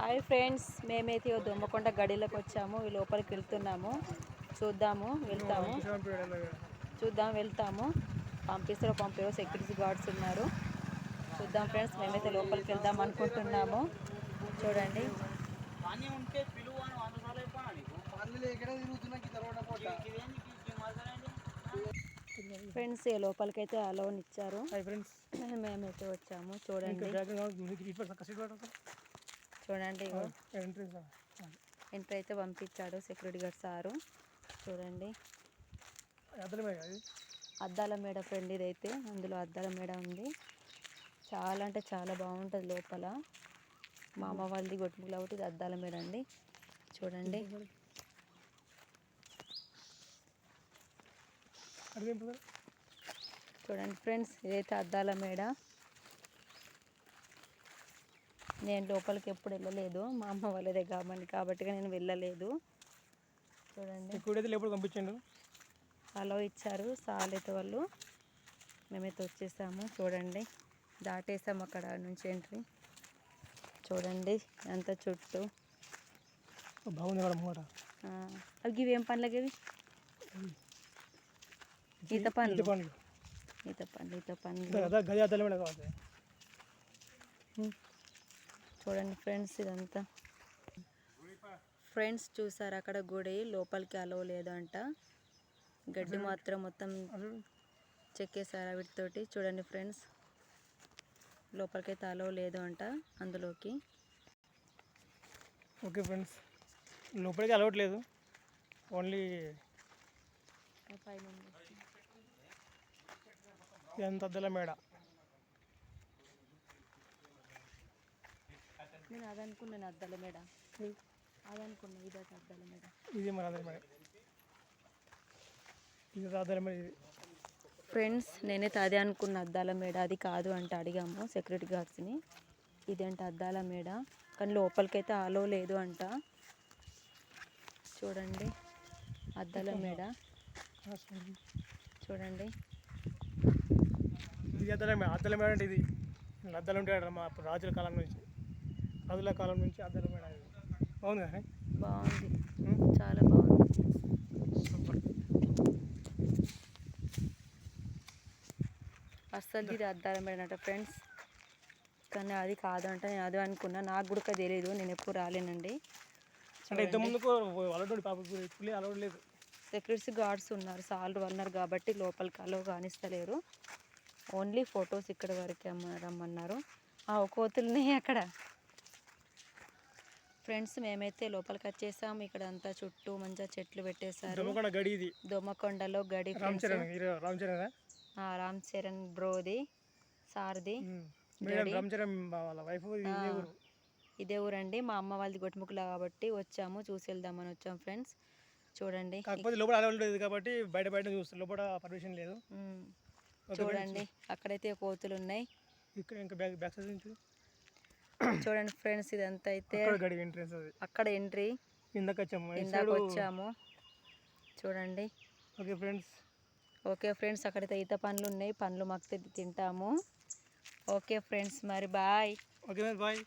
Hi friends మేమైతే దొమ్మకొండ గడిలోకి వచ్చాము. ఈ లోపలికి వెళ్తున్నాము. చూద్దాము వెళ్తాము. చూద్దాం వెళ్తాము. పంపిస్తారో పంపారో సెక్యూరిటీ గార్డ్స్ ఉన్నారు. చూద్దాం ఫ్రెండ్స్ మేమైతే లోపలికి వెళ్దాం అనుకుంటున్నాము. చూడండి. ఫ్రెండ్స్ ఈ లోపలికైతే అలోన్ ఇచ్చారు. Hi friends. మేమైతే వచ్చాము. చూడండి. చూడండి ఎంటర్ అయితే పంపించాడు సెక్యూరిటీ గార్డ్ సారు. చూడండి. అద్దాల మేడ ఫ్రెండ్ ఇదైతే. అందులో అద్దాల మేడ ఉంది. చాలా అంటే చాలా బాగుంటుంది లోపల. మా అమ్మ వాళ్ళది గొట్టుములు కాబట్టి ఇది అద్దాల మేడ అండి. చూడండి. చూడండి ఫ్రెండ్స్ ఇదైతే అద్దాల మేడ. నేను లోపలికి ఎప్పుడు వెళ్ళలేదు. మా అమ్మ వాళ్ళదే కాబట్టి కాబట్టి నేను వెళ్ళలేదు. చూడండి. ఇప్పుడైతే లేపుడు పంపించండు. అలో ఇచ్చారు సాలైతే వాళ్ళు. మేమైతే వచ్చేసాము. చూడండి. దాటేసాము అక్కడ నుంచి ఎంట్రీ. చూడండి. అంత చుట్టూ. బాగుంది మేడం అవి ఇవి ఏం పండ్లకి ఇవి ఈత పండ్లు. ఈత పండ్లు. ఈత పండ్లు అదే గది అద్దలు మేడం కావాలి ఉమ్. చూడండి ఫ్రెండ్స్ ఇదంతా. ఫ్రెండ్స్ చూసారు అక్కడ గుడి లోపలికి అలో లేదంట. గడ్డి మాత్రం మొత్తం చెక్కేసారు వీటితోటి. చూడండి ఫ్రెండ్స్ లోపలికైతే అలో లేదు అంట అందులోకి. ఓకే ఫ్రెండ్స్ లోపలికి అలవట్లేదు. ఓన్లీ ఎంత అద్దల మేడ. నేను అది అనుకున్నాను అద్దాల మేడ. అది అనుకున్నాను ఇదే అద్దాల మేడ. ఇది మన అద్దల మేడ. ఇది అద్దల మేడ ఇది. ఫ్రెండ్స్ నేనైతే అదే అనుకున్న అద్దాల మేడ. అది కాదు అంటే అడిగాము సెక్యూరిటీ గార్డ్స్ని. ఇదేంటి అద్దాల మేడ. కానీ లోపలికైతే ఆలో లేదు అంట. చూడండి. అద్దాల మేడ. చూడండి. ఇది అద్దల మేడ. అద్దల మేడ అంటే ఇది. అద్దలు ఉంటాయి మా రాజుల కాలం నుంచి. రాజుల కాలం నుంచి ఇది. బాగుంది బాగుంది. చాలా బాగుంది. సూపర్. అస్సలు ఇది అద్దాల అంట ఫ్రెండ్స్. కానీ అది కాదంట నేను అదే అనుకున్నా. నాకు కూడా తెలియదు నేను ఎప్పుడు రాలేనండి. అంటే ఇంత ముందుకు అలవాటు పాప ఇప్పుడు అలవాటు లేదు. సెక్యూరిటీ గార్డ్స్ ఉన్నారు సార్లు ఉన్నారు కాబట్టి లోపలికి అలో కానిస్తలేరు. ఓన్లీ ఫొటోస్ ఇక్కడ వరకే రమ్మన్నారు. ఆ కోతులున్నాయి అక్కడ ఫ్రెండ్స్ మేమైతే లోపలికి వచ్చేసాం ఇక్కడ అంతా చుట్టూ మంచిగా చెట్లు పెట్టేశారు. దొమ్మకొండలో గడి రామ్. చరణ్ బ్రోది సార్ది ఇదే ఊరు. ఇదే ఊరండి. మా అమ్మ వాళ్ళది గొట్టుముక్కలు కాబట్టి వచ్చాము. చూసి వెళ్దామని వచ్చాం ఫ్రెండ్స్. చూడండి. కాకపోతే లోపల అలవాటు లేదు కాబట్టి బయట బయట చూస్తారు లోపల పర్మిషన్ లేదు. చూడండి. అక్కడైతే కోతులు ఉన్నాయి ఇక్కడ ఇంకా బ్యాక్ బ్యాక్ సైడ్ నుంచి చూడండి ఫ్రెండ్స్ ఇదంతా అయితే అక్కడ ఎంట్రీ ఇందాక వచ్చాము. చూడండి. Okay friends. ఓకే ఫ్రెండ్స్ అక్కడైతే ఈత పండ్లు ఉన్నాయి. పండ్లు మాకు తింటాము. ఓకే ఫ్రెండ్స్ మరి బాయ్. Okay bye.